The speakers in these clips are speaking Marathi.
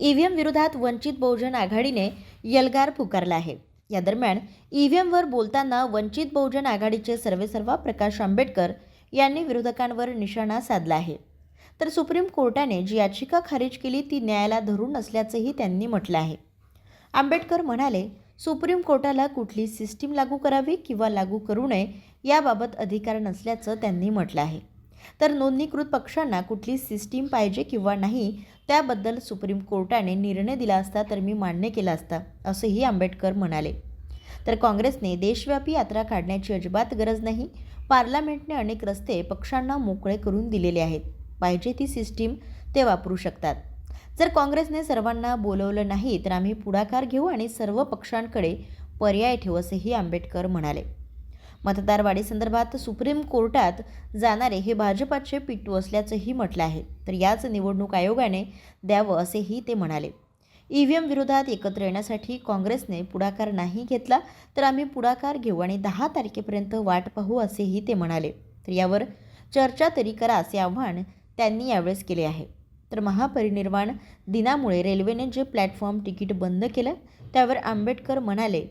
ईव्हीएम विरोधात वंचित बहुजन आघाडीने यलगार पुकारला आहे. या दरम्यान ईव्हीएमवर बोलताना वंचित बहुजन आघाडीचे सर्वेसर्वा प्रकाश आंबेडकर यांनी विरोधकांवर निशाणा साधला आहे. तर सुप्रीम कोर्टाने जी याचिका खारिज केली ती न्यायाला धरून नसल्याचंही त्यांनी म्हटलं आहे. आंबेडकर म्हणाले सुप्रीम कोर्टाला कुठली सिस्टीम लागू करावी किंवा लागू करू नये याबाबत अधिकार नसल्याचं त्यांनी म्हटलं आहे. तर नोंदणीकृत पक्षांना कुठली सिस्टीम पाहिजे किंवा नाही त्याबद्दल सुप्रीम कोर्टाने निर्णय दिला असता तर मी मान्य केला असता असंही आंबेडकर म्हणाले. तर काँग्रेसने देशव्यापी यात्रा काढण्याची अजिबात गरज नाही पार्लमेंटने अनेक रस्ते पक्षांना मोकळे करून दिलेले आहेत पाहिजे ती सिस्टीम ते वापरू शकतात. जर काँग्रेसने सर्वांना बोलवलं नाही तर आम्ही पुढाकार घेऊ आणि सर्व पक्षांकडे पर्याय ठेवू असेही आंबेडकर म्हणाले. मतदार वाढीसंदर्भात सुप्रीम कोर्टात जाणारे हे भाजपाचे पिट्टू असल्याचंही म्हटलं आहे. तर याच निवडणूक आयोगाने द्यावं असेही ते म्हणाले. ई व्ही एम विरोधात एकत्र येण्यासाठी काँग्रेसने पुढाकार नाही घेतला तर आम्ही पुढाकार घेऊ आणि दहा तारखेपर्यंत वाट पाहू असेही ते म्हणाले. तर यावर चर्चा तरी करा असे आव्हान त्यांनी यावेळेस केले आहे. तर महापरिनिर्वाण दिनामुळे रेल्वेने जे प्लॅटफॉर्म तिकीट बंद केलं त्यावर आंबेडकर म्हणाले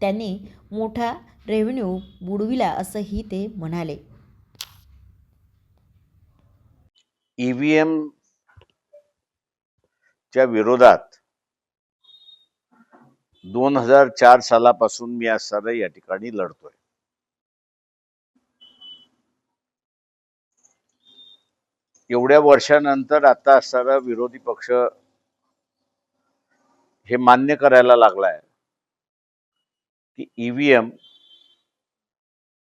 त्यांनी मोठा रेव्हेन्यू बुडविला असंही ते म्हणाले. ईव्हीएम च्या विरोधात दोन हजार चार सालापासून मी आज सारा या ठिकाणी लढतोय. एवढ्या वर्षानंतर आता सारा विरोधी पक्ष हे मान्य करायला लागलाय की ईव्हीएम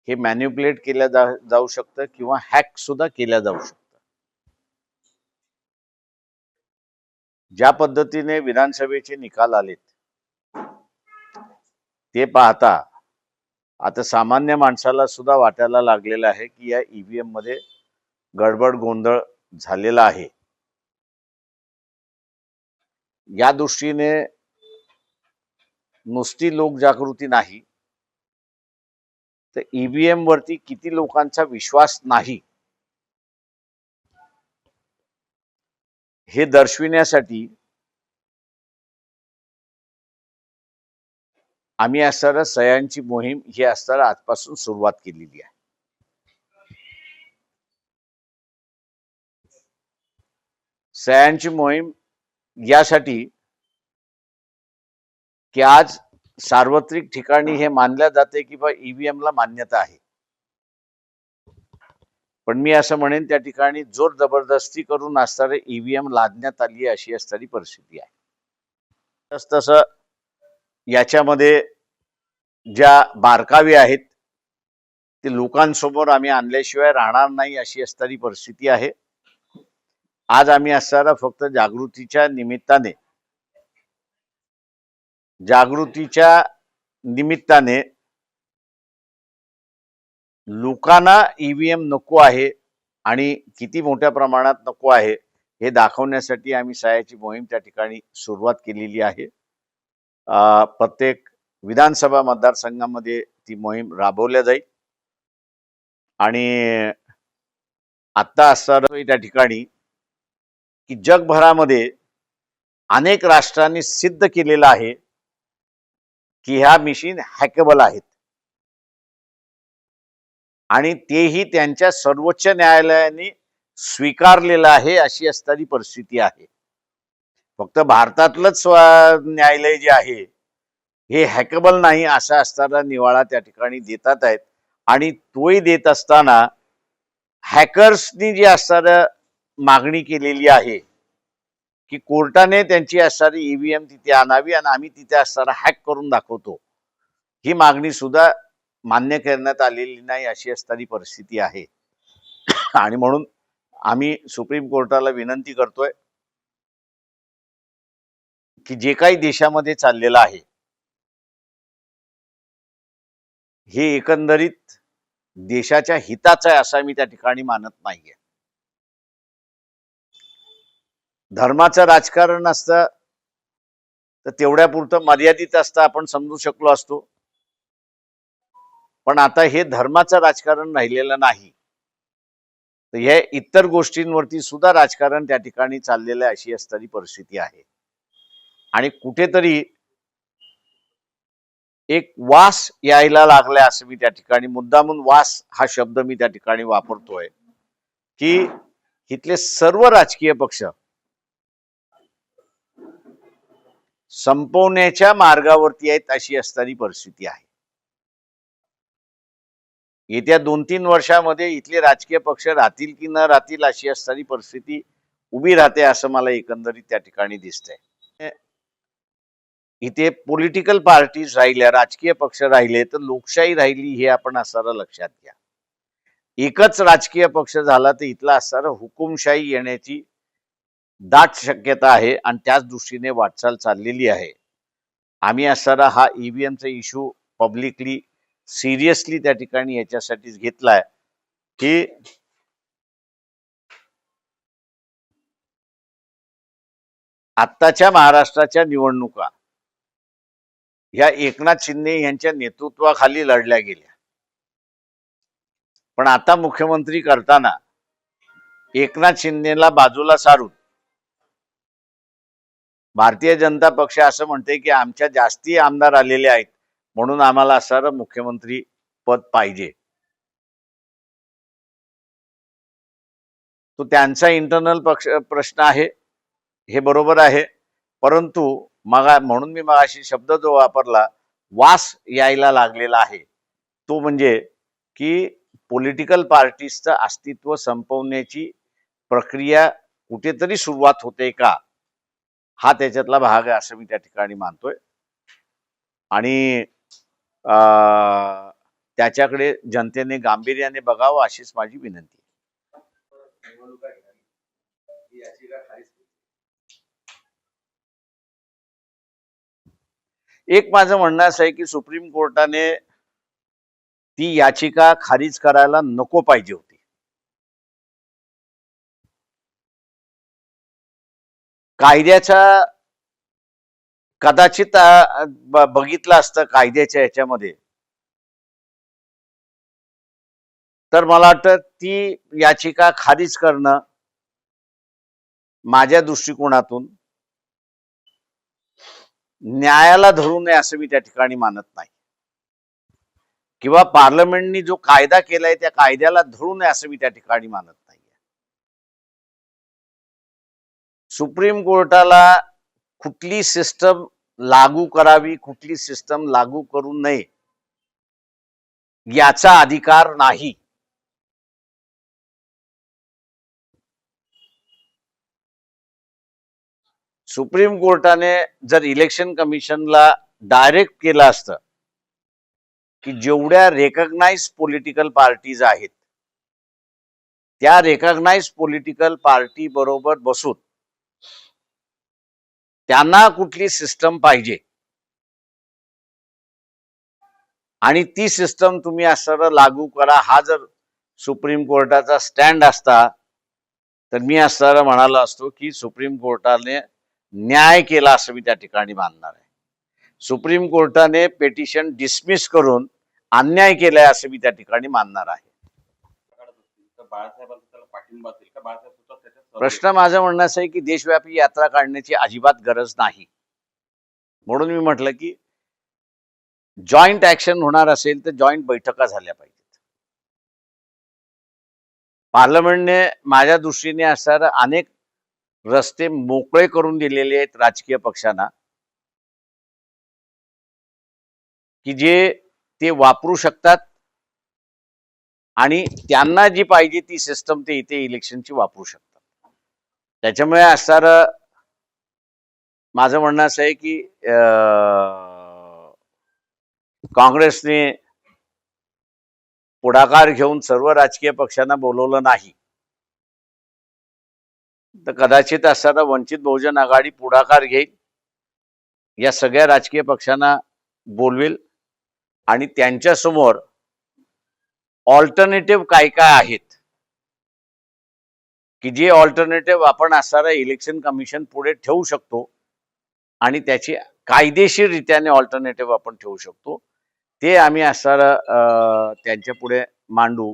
हे मॅन्युप्युलेट केल्या जा- जाऊ शकतं किंवा हॅक सुद्धा केल्या जाऊ शकतं. ज्या पद्धतीने विधानसभेचे निकाल आलेत ते पाहता आता सामान्य माणसाला सुद्धा वाटायला लागलेलं आहे की या ईव्हीएममध्ये गडबड गोंधळ झालेला आहे. या दृष्टीने नुसती लोकजागृती नाही तर ईव्हीएम वरती किती लोकांचा विश्वास नाही? हे दर्शविण्यासाठी आम्ही असताना सह्यांची मोहीम ही असताना आजपासून सुरुवात केलेली आहे. सह्यांची मोहीम यासाठी की आज सार्वत्रिक ठिकाणी हे मानल्या जाते की बा ईव्हीएम ला मान्यता आहे. पण मी असं म्हणेन त्या ठिकाणी जोर जबरदस्ती करून असणारे ईव्हीएम लादण्यात आली आहे अशी असणारी परिस्थिती आहे. तस तसं याच्यामध्ये ज्या बारकावे आहेत ते लोकांसमोर आम्ही आणल्याशिवाय राहणार नाही अशी असणारी परिस्थिती आहे. आज आम्ही असणारा फक्त जागृतीच्या निमित्ताने जागृतीच्या निमित्ताने लोकांना ईव्हीएम नको आहे आणि किती मोठ्या प्रमाणात नको आहे हे दाखवण्यासाठी आम्ही सायाची मोहीम त्या ठिकाणी सुरुवात केलेली आहे. प्रत्येक विधानसभा मतदारसंघामध्ये ती मोहीम राबवल्या जाईल. आणि आत्ता असणारं त्या ठिकाणी की जगभरामध्ये अनेक राष्ट्रांनी सिद्ध केलेलं आहे. की ह्या मशीन हॅकेबल आहेत. आणि तेही त्यांच्या सर्वोच्च न्यायालयाने स्वीकारलेलं आहे अशी असणारी परिस्थिती आहे. फक्त भारतातलंच न्यायालय जे आहे हे हॅकेबल नाही असा असताना निवाळा त्या ठिकाणी देतात आहेत. आणि तोही देत असताना हॅकर्सनी जी असणारं मागणी केलेली आहे की कोर्टाने त्यांची असणारी ईव्हीएम तिथे आणावी आणि आम्ही तिथे असणारा हॅक करून दाखवतो. ही मागणी सुद्धा मान्य करण्यात आलेली नाही अशी असणारी परिस्थिती आहे. आणि म्हणून आम्ही सुप्रीम कोर्टाला विनंती करतोय की जे काही देशामध्ये चाललेलं आहे हे एकंदरीत देशाच्या हिताचं आहे असं मी त्या ठिकाणी मानत नाहीये. धर्माचं राजकारण असतं तर तेवढ्या पुरतं मर्यादित असतं आपण समजू शकलो असतो. पण आता हे धर्माचं राजकारण राहिलेलं नाही. तर हे इतर गोष्टींवरती सुद्धा राजकारण त्या ठिकाणी चाललेलं आहे अशी असणारी परिस्थिती आहे. आणि कुठेतरी एक वास यायला लागलाय असं मी त्या ठिकाणी मुद्दामून वास हा शब्द मी त्या ठिकाणी वापरतोय की इथले सर्व राजकीय पक्ष संपवण्याच्या मार्गावरती आहेत अशी असणारी परिस्थिती आहे. येत्या दोन तीन वर्षामध्ये इथले राजकीय पक्ष राहतील की न राहतील अशी असणारी परिस्थिती उभी राहते असं मला एकंदरीत त्या ठिकाणी दिसतंय. इथे पॉलिटिकल पार्टीज राहिल्या राजकीय पक्ष राहिले तर लोकशाही राहिली हे आपण असणारं लक्षात घ्या. एकच राजकीय पक्ष झाला तर इथला असणारा हुकुमशाही येण्याची दाट शक्यता आहे आणि त्याच दृष्टीने वाटचाल चाललेली आहे. आम्ही असणारा हा ईव्हीएमचा इश्यू पब्लिकली सिरियसली त्या ठिकाणी याच्यासाठीच घेतलाय की आत्ताच्या महाराष्ट्राच्या निवडणुका ह्या एकनाथ शिंदे यांच्या नेतृत्वाखाली लढल्या गेल्या. पण आता मुख्यमंत्री करताना एकनाथ शिंदेला बाजूला सारून भारतीय जनता पक्ष असं म्हणते की आमच्या जास्ती आमदार आलेले आहेत म्हणून आम्हाला असणारं मुख्यमंत्री पद पाहिजे. तो त्यांचा इंटरनल पक्ष प्रश्न आहे. हे बरोबर आहे. परंतु मगा म्हणून मी मगाशी शब्द जो वापरला वास यायला लागलेला आहे. तो म्हणजे की पॉलिटिकल पार्टीजचं अस्तित्व संपवण्याची प्रक्रिया कुठेतरी सुरुवात होते का? हा त्याच्यातला भाग आहे असं मी त्या ठिकाणी मानतोय. आणि अं, त्याच्याकडे जनतेने गांभीर्याने बघावं अशीच माझी विनंती एक माझं म्हणणं असं आहे की सुप्रीम कोर्टाने ती याचिका खारिज करायला नको पाहिजे होती. कायद्याच्या कदाचित बघितलं असतं कायद्याच्या याच्यामध्ये तर मला वाटतं ती याचिका खारिज करणं माझ्या दृष्टिकोनातून न्यायाला धरू नये असं मी त्या ठिकाणी मानत नाही. किंवा पार्लमेंटनी जो कायदा केलाय त्या कायद्याला धरू नये असं मी त्या ठिकाणी मानत सुप्रीम कोर्टाला कुठली सिस्टम लागू करावी कुठली सिस्टम लागू करू नये याचा अधिकार नाही. सुप्रीम कोर्टाने जर इलेक्शन कमिशनला डायरेक्ट केलं असतं की जेवढ्या रेकग्नाइज पॉलिटिकल पार्टीज आहेत त्या रेकग्नाइज पॉलिटिकल पार्टी बरोबर बसून त्यांना कुठली सिस्टम पाहिजे? आणि ती सिस्टम तुम्ही असं लागू करा. हा जर सुप्रीम कोर्टाचा स्टँड असता तर मी असताना म्हणालो असतो की सुप्रीम कोर्टाने न्याय केला असं मी त्या ठिकाणी मानणार आहे. सुप्रीम कोर्टाने पेटिशन डिसमिस करून अन्याय केलाय असं मी त्या ठिकाणी मानणार आहे. प्रश्न माझं म्हणणं असं आहे की देशव्यापी यात्रा काढण्याची अजिबात गरज नाही. म्हणून मी म्हटलं की जॉईंट ऍक्शन होणार असेल तर जॉईंट बैठका झाल्या पाहिजेत. पार्लमेंटने माझ्या दृष्टीने असणारे अनेक रस्ते मोकळे करून दिलेले आहेत राजकीय पक्षांना. की जे ते वापरू शकतात आणि त्यांना जी पाहिजे ती सिस्टम ते इथे इलेक्शनची वापरू शकतात. त्याच्यामुळे असणार माझं म्हणणं असं आहे की काँग्रेसने पुढाकार घेऊन सर्व राजकीय पक्षांना बोलवलं नाही. तर कदाचित असताना वंचित बहुजन आघाडी पुढाकार घेईल या सगळ्या राजकीय पक्षांना बोलवेल आणि त्यांच्यासमोर ऑल्टरनेटिव्ह काय काय आहेत? की जे ऑल्टरनेटिव्ह आपण असणारा इलेक्शन कमिशन पुढे ठेवू शकतो आणि त्याची कायदेशीररित्याने ऑल्टरनेटिव्ह आपण ठेवू शकतो ते आम्ही असणारं त्यांच्या पुढे मांडू.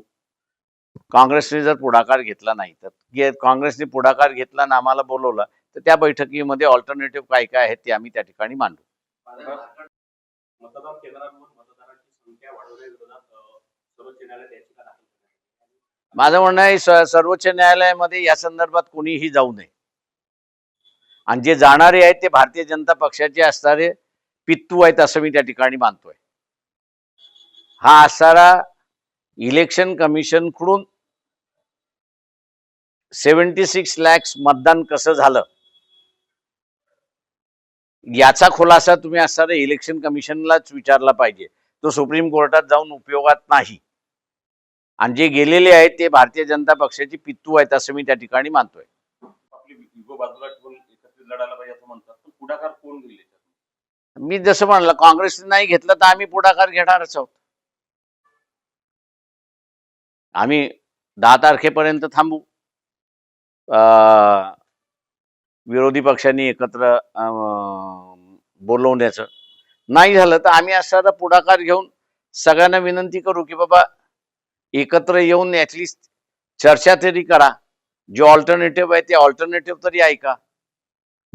काँग्रेसने जर पुढाकार घेतला नाही तर काँग्रेसने पुढाकार घेतला आणि आम्हाला बोलवलं तर त्या बैठकीमध्ये ऑल्टरनेटिव्ह काय काय आहेत ते आम्ही त्या ठिकाणी मांडू. मतदान केंद्रांवर मतदारांची संख्या वाढवण्याविरोधात सर्वोच्च न्यायालयात याचिका दाखल करण्यात आली. माझं म्हणणं आहे सर्वोच्च न्यायालयामध्ये या संदर्भात कोणीही जाऊ नये. आणि जे जाणारे आहेत ते भारतीय जनता पक्षाचे असणारे पित्तू आहेत असं मी त्या ठिकाणी मानतोय. हा असणारा इलेक्शन कमिशनकडून सेव्हन्टी सिक्स लॅक्स मतदान कसं झालं? याचा खुलासा तुम्ही असणारे इलेक्शन कमिशनलाच विचारला पाहिजे. तो सुप्रीम कोर्टात जाऊन उपयोगात नाही. आणि जे गेलेले आहेत ते भारतीय जनता पक्षाची पित्तू आहेत असं मी त्या ठिकाणी मानतोय. असं? मी जसं म्हणलं काँग्रेसने नाही घेतलं तर आम्ही पुढाकार घेणारच आहोत. आम्ही दहा तारखेपर्यंत थांबू. अं, विरोधी पक्षांनी एकत्र बोलवण्याचं. नाही झालं तर आम्ही असणारा पुढाकार घेऊन सगळ्यांना विनंती करू की बाबा एकत्र येऊन ॲटलिस्ट चर्चा तरी करा. जे ऑल्टरनेटिव्ह आहे ते ऑल्टरनेटिव्ह तरी ऐका.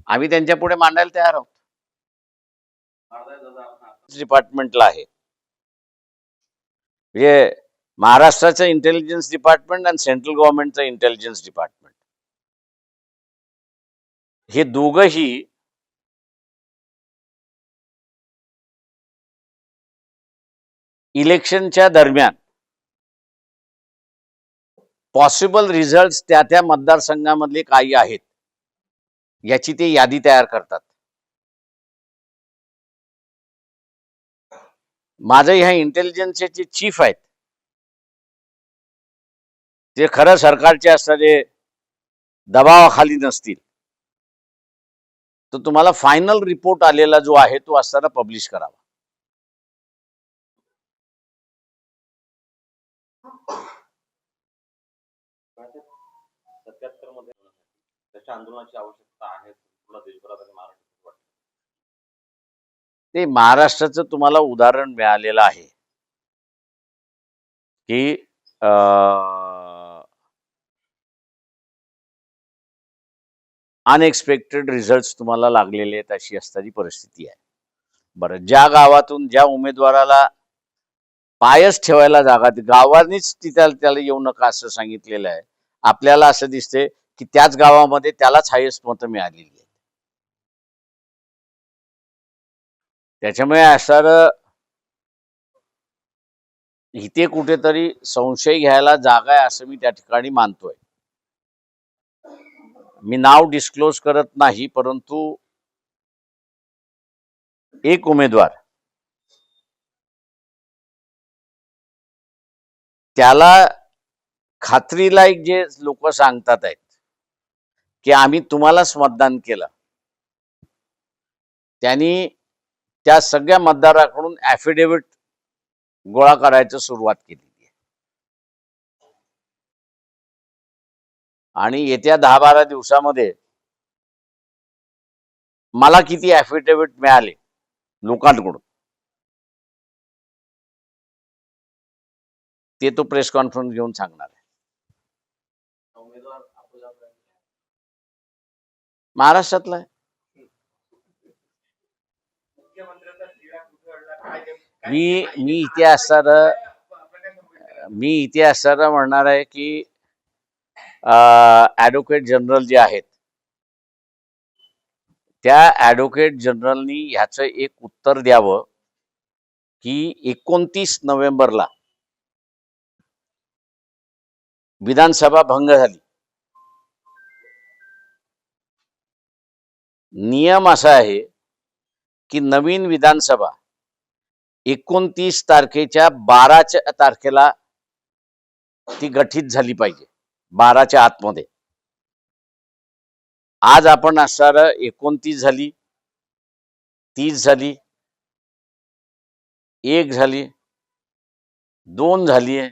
आम्ही त्यांच्या पुढे मांडायला तयार आहोत. डिपार्टमेंटला आहे. म्हणजे महाराष्ट्राचं इंटेलिजन्स डिपार्टमेंट आणि सेंट्रल गव्हर्नमेंटचं इंटेलिजन्स डिपार्टमेंट हे दोघही इलेक्शनच्या दरम्यान पॉसिबल रिझल्ट त्या त्या मतदारसंघामधले काही आहेत. याची ते यादी तयार करतात. माझं ह्या इंटेलिजन्सचे चीफ आहेत. जे खरं सरकारचे असणारे दबावाखाली नसतील. तर तुम्हाला फायनल रिपोर्ट आलेला जो आहे तो असताना पब्लिश करावा. सत्याहत्तरमध्ये त्याच्या आंदोलनाची आवश्यकता आहे. तुला देशभरात आणि महाराष्ट्रात ते महाराष्ट्राचं तुम्हाला उदाहरण मिळालेलं आहे. की अनएक्सपेक्टेड रिझल्ट तुम्हाला लागलेले आहेत अशी असणारी परिस्थिती आहे. बरं ज्या गावातून ज्या उमेदवाराला पायच ठेवायला जागा गावानेच गावानीच तिथं त्याला येऊ नका असं सांगितलेलं आहे. आपल्याला असं दिसते की त्याच गावामध्ये त्यालाच हायेस्ट मतं मिळालेली आहेत. त्याच्यामुळे असणार इथे कुठेतरी संशय घ्यायला जागा आहे असं मी त्या ठिकाणी मानतोय. मी नाव डिस्क्लोज करत नाही परंतु एक उमेदवार त्याला खात्रीला एक जे लोक सांगतात आहेत की आम्ही तुम्हालाच मतदान केलं. त्यांनी त्या सगळ्या मतदाराकडून ऍफिडेव्हिट गोळा करायचं सुरुवात केली आहे. आणि येत्या दहा बारा दिवसामध्ये मला किती ऍफिडेव्हिट मिळाले लोकांकडून? ते तो प्रेस कॉन्फरन्स घेऊन सांगणार आहे उमेदवार आपला महाराष्ट्रातला आहे. मी मी इथे असताना मी इथे असताना म्हणणार आहे की ऍडव्होकेट जनरल जे आहेत त्या ॲडव्होकेट जनरलनी ह्याचं एक उत्तर द्यावं की एकोणतीस नोव्हेंबरला विधानसभा भंग झाली. नियम असा आहे की नवीन विधानसभा एकोणतीस तारखेच्या बाराच्या तारखेला ती गठीत झाली पाहिजे बाराच्या आतमध्ये. आज आपण असणार एकोणतीस झाली तीस झाली एक झाली दोन झाली आहे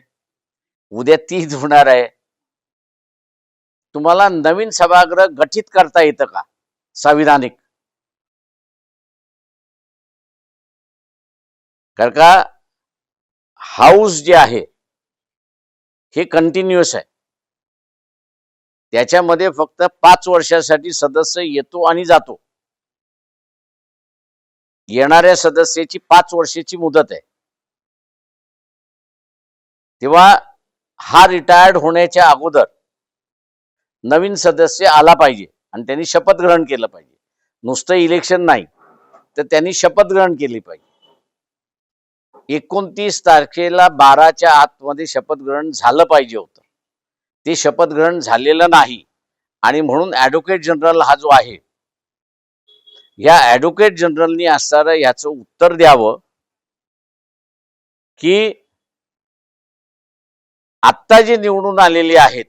उद्या तीस होणार आहे. तुम्हाला नवीन सभागृह गठीत करता येतं का? संविधानिक. कारण का? हाऊस जे आहे हे कंटिन्युअस आहे. त्याच्यामध्ये फक्त पाच वर्षासाठी सदस्य येतो आणि जातो. येणाऱ्या सदस्याची पाच वर्षाची मुदत आहे. तेव्हा हा रिटायर्ड होण्याच्या अगोदर नवीन सदस्य आला पाहिजे. आणि त्यांनी शपथ ग्रहण केलं पाहिजे. नुसतं इलेक्शन नाही तर त्यांनी शपथ ग्रहण केली पाहिजे. एकोणतीस तारखेला बाराच्या आतमध्ये शपथ ग्रहण झालं पाहिजे होतं. ते शपथ ग्रहण झालेलं नाही. आणि म्हणून ॲडव्होकेट जनरल हा जो आहे या ॲडव्होकेट जनरलनी असणारं याचं उत्तर द्यावं की आत्ता जे निवडून आलेले आहेत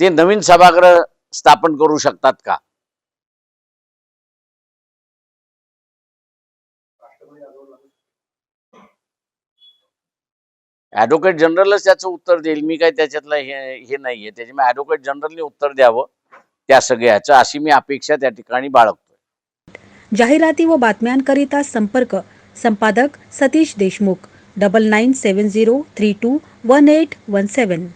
ते नवीन सभागृह स्थापन करू शकतात का? ऍडव्होकेट जनरलच त्याचं उत्तर देईल. मी काय त्याच्यातलं हे हे नाहीये. त्याच्यामुळे ऍडव्होकेट जनरलने उत्तर द्यावं त्या सगळ्याचं. अशी मी अपेक्षा त्या ठिकाणी बाळगतो जाहिराती व बातम्यांकरिता संपर्क संपादक Satish Deshmukh. Double nine seven zero three two one eight one seven